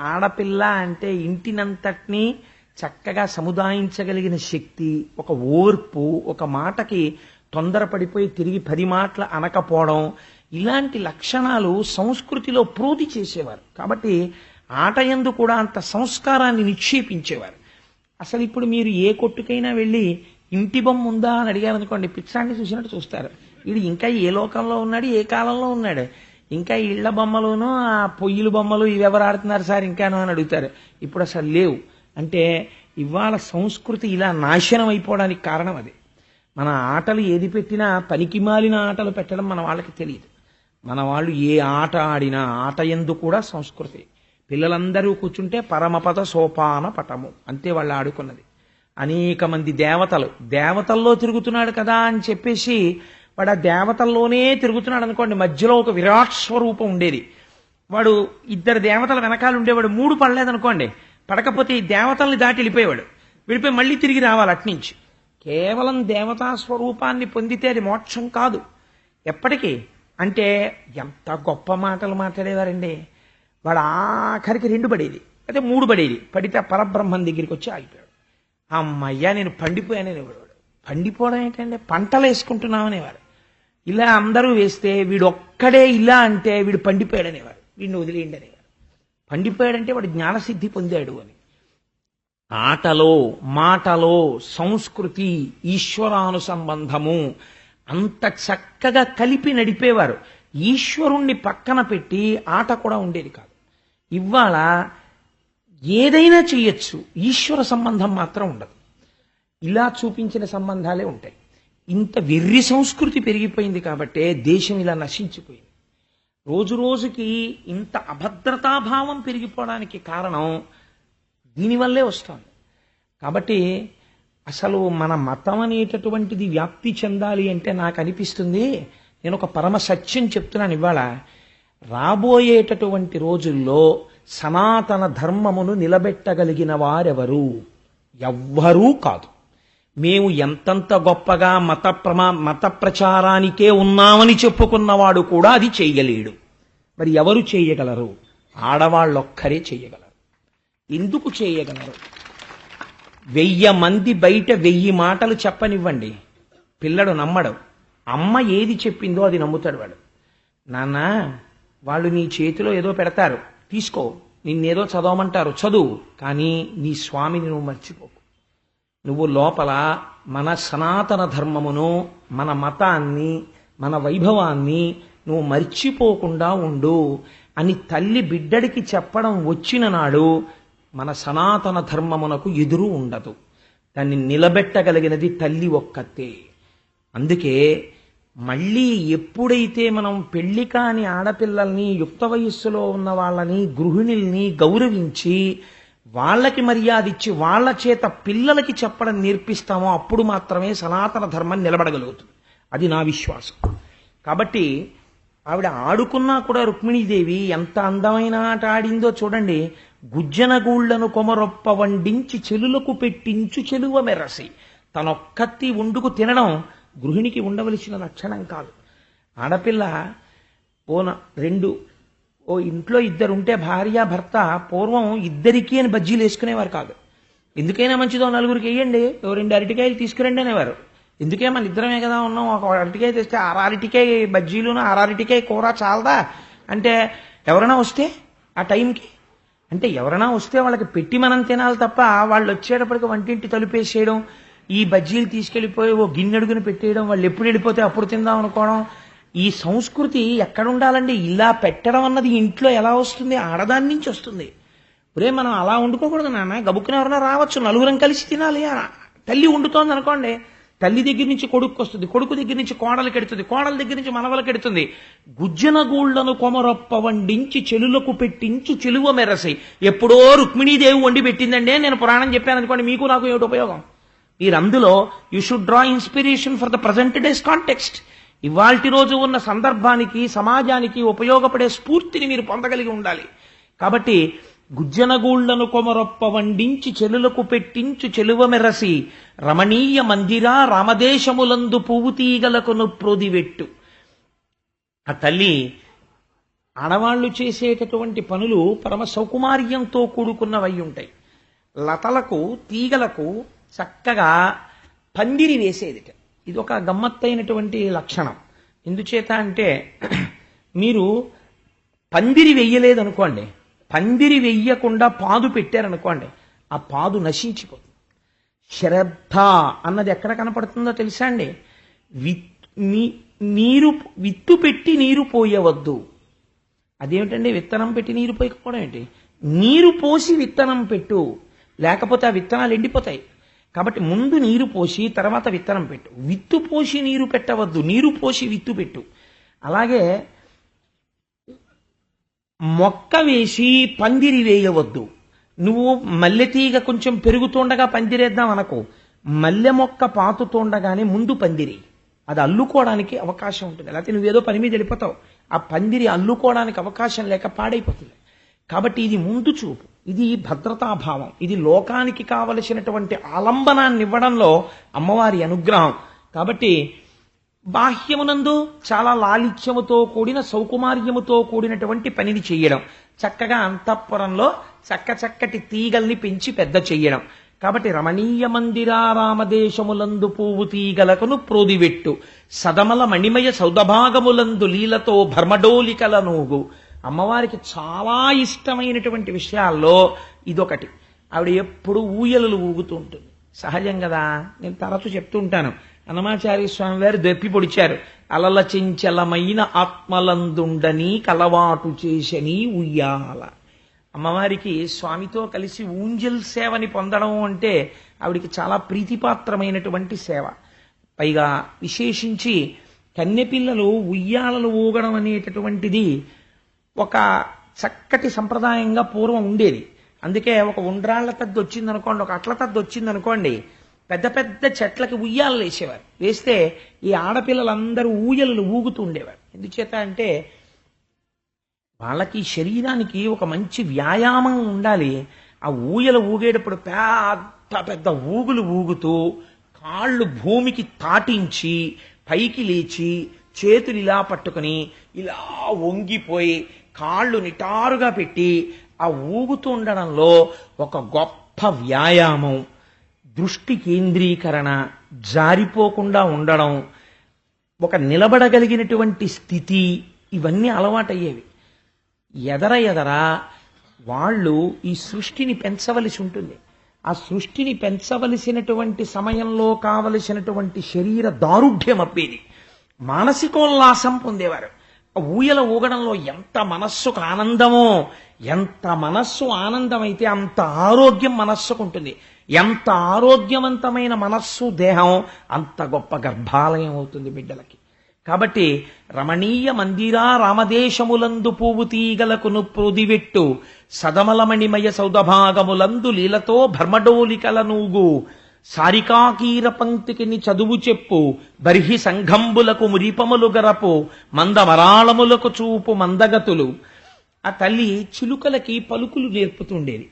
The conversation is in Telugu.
ఆడపిల్ల అంటే ఇంటినంతటినీ చక్కగా సముదాయించగలిగిన శక్తి ఒక ఓర్పు ఒక మాటకి తొందరపడిపోయి తిరిగి పది మాటలు అనకపోవడం ఇలాంటి లక్షణాలు సంస్కృతిలో ప్రోధి చేసేవారు. కాబట్టి ఆట ఎందు కూడా అంత సంస్కారాన్ని నిక్షేపించేవారు. అసలు ఇప్పుడు మీరు ఏ కొట్టుకైనా వెళ్ళి ఇంటి బొమ్మ ఉందా అని అడిగారు అనుకోండి పిచ్చాన్ని చూసినట్టు చూస్తారు. ఇది ఇంకా ఏ లోకంలో ఉన్నాడు ఏ కాలంలో ఉన్నాడు? ఇంకా ఇళ్ళ బొమ్మలును ఆ పొయ్యిల బొమ్మలు ఇవి ఎవరు ఆడుతున్నారు సార్? ఇంకాను అని అడుగుతారు. ఇప్పుడు అసలు లేవు. అంటే ఇవాళ సంస్కృతి ఇలా నాశనం అయిపోవడానికి కారణం అది. మన ఆటలు ఏది పెట్టినా పనికిమాలిన ఆటలు పెట్టడం మన వాళ్ళకి తెలియదు. మన వాళ్ళు ఏ ఆట ఆడినా ఆట ఎందు కూడా సంస్కృతి. పిల్లలందరూ కూర్చుంటే పరమపద సోపాన పటము. అంతే వాళ్ళు ఆడుకున్నది. అనేక మంది దేవతలు. దేవతల్లో తిరుగుతున్నాడు కదా అని చెప్పేసి వాడు ఆ దేవతల్లోనే తిరుగుతున్నాడు అనుకోండి మధ్యలో ఒక విరాట్ స్వరూపం ఉండేది. వాడు ఇద్దరు దేవతల వెనకాల ఉండేవాడు మూడు పడలేదనుకోండి పడకపోతే ఈ దేవతల్ని దాటి వెళ్ళిపోయేవాడు. వెళ్ళిపోయి మళ్ళీ తిరిగి రావాలి అట్నుంచి కేవలం దేవతా స్వరూపాన్ని పొందితే అది మోక్షం కాదు. ఎప్పటికీ అంటే ఎంత గొప్ప మాటలు మాట్లాడేవారండి. వాడు ఆఖరికి రెండు పడేది అయితే మూడు పడేది. పడితే పరబ్రహ్మం దగ్గరికి వచ్చి ఆగిపోయాడు. అమ్మయ్యా నేను పండిపోయాననేవాడు. పండిపోవడం ఏంటంటే పంటలు వేసుకుంటున్నామనేవాడు ఇలా అందరూ వేస్తే వీడొక్కడే ఇలా అంటే వీడు పండిపోయాడనేవారు వీడిని వదిలేయండి అనేవాడు పండిపోయాడంటే వాడు జ్ఞానసిద్ధి పొందాడు అని. ఆటలో మాటలో సంస్కృతి ఈశ్వరానుసంబంధము అంత చక్కగా కలిపి నడిపేవారు. ఈశ్వరుణ్ణి పక్కన పెట్టి ఆట కూడా ఉండేది కాదు. ఇవాళ ఏదైనా చేయొచ్చు. ఈశ్వర సంబంధం మాత్రం ఉండదు. ఇలా చూపించిన సంబంధాలే ఉంటాయి. ఇంత వెర్రి సంస్కృతి పెరిగిపోయింది కాబట్టే దేశం ఇలా నశించిపోయింది. రోజు రోజుకి ఇంత అభద్రతాభావం పెరిగిపోవడానికి కారణం దీనివల్లే వస్తుంది. కాబట్టి అసలు మన మతం అనేటటువంటిది వ్యాప్తి చెందాలి అంటే నాకు అనిపిస్తుంది నేను ఒక పరమ సత్యం చెప్తున్నాను ఇవాళ. రాబోయేటటువంటి రోజుల్లో సనాతన ధర్మమును నిలబెట్టగలిగిన వారెవరు? ఎవ్వరూ కాదు. మేము ఎంతంత గొప్పగా మత ప్రమా మత ప్రచారానికే ఉన్నామని చెప్పుకున్నవాడు కూడా అది చేయలేడు. మరి ఎవరు చేయగలరు? ఆడవాళ్ళొక్కరే చేయగలరు. ఎందుకు చేయగలరు? వెయ్యి మంది బయట వెయ్యి మాటలు చెప్పనివ్వండి. పిల్లడు నమ్మడు. అమ్మ ఏది చెప్పిందో అది నమ్ముతాడు వాడు. నాన్న వాళ్ళు నీ చేతిలో ఏదో పెడతారు. తీసుకో. నిన్నేదో చదవమంటారు. చదువు. కానీ నీ స్వామిని నువ్వు మర్చిపో. నువ్వు లోపల మన సనాతన ధర్మమును మన మతాన్ని మన వైభవాన్ని నువ్వు మర్చిపోకుండా ఉండు అని తల్లి బిడ్డడికి చెప్పడం వచ్చిన నాడు మన సనాతన ధర్మమునకు ఎదురు ఉండదు. దాన్ని నిలబెట్టగలిగినది తల్లి ఒక్కతే. అందుకే మళ్ళీ ఎప్పుడైతే మనం పెళ్ళి కాని ఆడపిల్లల్ని యుక్త వయస్సులో ఉన్న వాళ్ళని గృహిణుల్ని గౌరవించి వాళ్ళకి మర్యాద ఇచ్చి వాళ్ళ చేత పిల్లలకి చెప్పడం నేర్పిస్తామో అప్పుడు మాత్రమే సనాతన ధర్మం నిలబడగలుగుతుంది. అది నా విశ్వాసం. కాబట్టి ఆవిడ ఆడుకున్నా కూడా రుక్మిణీదేవి ఎంత అందమైన ఆట ఆడిందో చూడండి. గుజ్జనగూళ్ళను కొమరొప్ప వండించి చెలులకు పెట్టించు చెలువ మెరసి తనొక్కత్తి ఉండుకు తినడం గృహిణికి ఉండవలసిన లక్షణం కాదు. ఆడపిల్ల ఓన రెండు ఓ ఇంట్లో ఇద్దరు ఉంటే భార్య భర్త పూర్వం ఇద్దరికీ అని బజ్జీలు వేసుకునేవారు కాదు. ఎందుకైనా మంచిదో నలుగురికి వేయండి. ఓ రెండు అరటికాయలు తీసుకురండి అనేవారు. ఎందుకే మన ఇద్దరమే కదా ఉన్నాం? ఒక అరటికాయ తెస్తే అరటికాయ బజ్జీలును అరటికాయ కూర చాలదా? అంటే ఎవరైనా వస్తే ఆ టైంకి? అంటే ఎవరైనా వస్తే వాళ్ళకి పెట్టి మనం తినాలి తప్ప వాళ్ళు వచ్చేటప్పటికి వంటింటి తలుపేసేయడం ఈ బజ్జీలు తీసుకెళ్ళిపోయి ఓ గిన్నెడుగుని పెట్టేయడం వాళ్ళు ఎప్పుడు వెళ్ళిపోతే అప్పుడు తిందాం అనుకోవడం ఈ సంస్కృతి ఎక్కడుండాలండి? ఇలా పెట్టడం అన్నది ఇంట్లో ఎలా వస్తుంది? ఆడదాని నుంచి వస్తుంది. ఒరే మనం అలా వండుకోకూడదు నాన్న. గబుక్కున ఎవరైనా రావచ్చు. నలుగురం కలిసి తినాలి. తల్లి వండుతోంది అనుకోండి. తల్లి దగ్గర నుంచి కొడుకు వస్తుంది. కొడుకు దగ్గర నుంచి కోడలు కెడుతుంది. కోడల దగ్గర నుంచి మనవలు కెడుతుంది. గుజ్జన గూళ్ళను కొమరొప్ప వండించి చెలులకు పెట్టించు చెలువ మెరసి ఎప్పుడో రుక్మిణీదేవి వండి పెట్టిందండి నేను పురాణం చెప్పాను అనుకోండి. మీకు నాకు ఏమిటి ఉపయోగం? మీరు అందులో you should draw inspiration for the present days context ఇవాల్టి రోజు ఉన్న సందర్భానికి సమాజానికి ఉపయోగపడే స్ఫూర్తిని మీరు పొందగలిగి ఉండాలి. కాబట్టి గుజ్జనగూళ్ళను కొమరొప్ప వండించి చెలులకు పెట్టించు చెలువ మెరసి రమణీయ మందిరా రామదేశములందు పువ్వు తీగలకు నొప్రోదివెట్టు ఆ తల్లి ఆడవాళ్ళు చేసేటటువంటి పనులు పరమ సౌకుమార్యంతో కూడుకున్నవై ఉంటాయి. లతలకు తీగలకు చక్కగా పందిరి వేసేదిట. ఇది ఒక గమ్మత్తైనటువంటి లక్షణం. ఎందుచేత అంటే మీరు పందిరి వెయ్యలేదనుకోండి పందిరి వెయ్యకుండా పాదు పెట్టారనుకోండి ఆ పాదు నశించిపోతుంది. శ్రద్ధ అన్నది ఎక్కడ కనపడుతుందో తెలుసా అండి? విత్ నీ- నీరు విత్తు పెట్టి నీరు పోయవద్దు. అదేమిటండి విత్తనం పెట్టి నీరు పోయకపోవడం ఏంటి? నీరు పోసి విత్తనం పెట్టు. లేకపోతే ఆ విత్తనాలు ఎండిపోతాయి. కాబట్టి ముందు నీరు పోసి తర్వాత విత్తనం పెట్టు. విత్తు పోసి నీరు పెట్టవద్దు. నీరు పోసి విత్తు పెట్టు. అలాగే మొక్క వేసి పందిరి వేయవద్దు. నువ్వు మల్లె తీగ కొంచెం పెరుగుతుండగా పందిరేద్దాం అనకు. మల్లె మొక్క పాతుతుండగానే ముందు పందిరి. అది అల్లుకోవడానికి అవకాశం ఉంటుంది. లేకపోతే నువ్వేదో పని మీద వెళ్ళిపోతావు. ఆ పందిరి అల్లుకోవడానికి అవకాశం లేక పాడైపోతుంది. కాబట్టి ఇది ముందు చూపు. ఇది భద్రతాభావం. ఇది లోకానికి కావలసినటువంటి ఆలంబనాన్ని ఇవ్వడంలో అమ్మవారి అనుగ్రహం. కాబట్టి బాహ్యమునందు చాలా లాలిత్యముతో కూడిన సౌకుమార్యముతో కూడినటువంటి పనిని చేయడం. చక్కగా అంతఃపురంలో చక్క చక్కటి తీగల్ని పెంచి పెద్ద చేయడం. కాబట్టి రమణీయ మందిరారామదేశములందు పువ్వు తీగలకును ప్రోదివెట్టు. సదమల మణిమయ సౌదభాగములందు లీలతో భర్మడోలికల నూగు. అమ్మవారికి చాలా ఇష్టమైనటువంటి విషయాల్లో ఇదొకటి. ఆవిడ ఎప్పుడు ఊయలలు ఊగుతూ ఉంటుంది. సహజం కదా? నేను తరచు చెప్తూ ఉంటాను. అన్నమాచార్య స్వామి వారు దెప్పి పొడిచారు. అలల చెంచలమైన ఆత్మలందుండని కలవాటు చేసని ఉయ్యాల. అమ్మవారికి స్వామితో కలిసి ఊంజల్ సేవని పొందడం అంటే ఆవిడికి చాలా ప్రీతిపాత్రమైనటువంటి సేవ. పైగా విశేషించి కన్నెపిల్లలు ఉయ్యాలలు ఊగడం అనేటటువంటిది ఒక చక్కటి సంప్రదాయంగా పూర్వం ఉండేది. అందుకే ఒక ఉండ్రాళ్ళ తద్ది వచ్చిందనుకోండి ఒక అట్ల తద్ది వచ్చిందనుకోండి పెద్ద పెద్ద చెట్లకి ఉయ్యాలు వేసేవారు వేస్తే ఈ ఆడపిల్లలందరూ ఊయలను ఊగుతూ ఉండేవారు. ఎందుచేత అంటే వాళ్ళకి శరీరానికి ఒక మంచి వ్యాయామం ఉండాలి. ఆ ఊయలు ఊగేటప్పుడు పెద్ద పెద్ద ఊగులు ఊగుతూ కాళ్ళు భూమికి తాటించి పైకి లేచి చేతులు ఇలా పట్టుకొని ఇలా వంగిపోయి కాళ్ళు నిటారుగా పెట్టి ఆ ఊగుతూ ఉండడంలో ఒక గొప్ప వ్యాయామం దృష్టి కేంద్రీకరణ జారిపోకుండా ఉండడం ఒక నిలబడగలిగినటువంటి స్థితి ఇవన్నీ అలవాటయ్యేవి. ఎదర ఎదర వాళ్ళు ఈ సృష్టిని పెంచవలసి ఉంటుంది. ఆ సృష్టిని పెంచవలసినటువంటి సమయంలో కావలసినటువంటి శరీర దారుఢ్యం అప్పేది మానసికోల్లాసం పొందేవారు. ఊయల ఊగడంలో ఎంత మనస్సుకు ఆనందమో ఎంత మనస్సు ఆనందమైతే అంత ఆరోగ్యం మనస్సుకు ఉంటుంది ఎంత ఆరోగ్యవంతమైన మనస్సు దేహం అంత గొప్ప గర్భాలయం అవుతుంది బిడ్డలకి. కాబట్టి రమణీయ మందిరా రామదేశములందు పువ్వు తీగలకు ప్రోదివెట్టు సదమలమణిమయ సౌదభాగములందు లీలతో భర్మడోలికల నూగు సారికాకీర పంక్తికిని చదువు చెప్పు బర్హి సంఘంబులకు మురిపములు గరపు మందమరాళములకు చూపు మందగతులు. ఆ తల్లి చిలుకలకి పలుకులు నేర్పుతుండేది.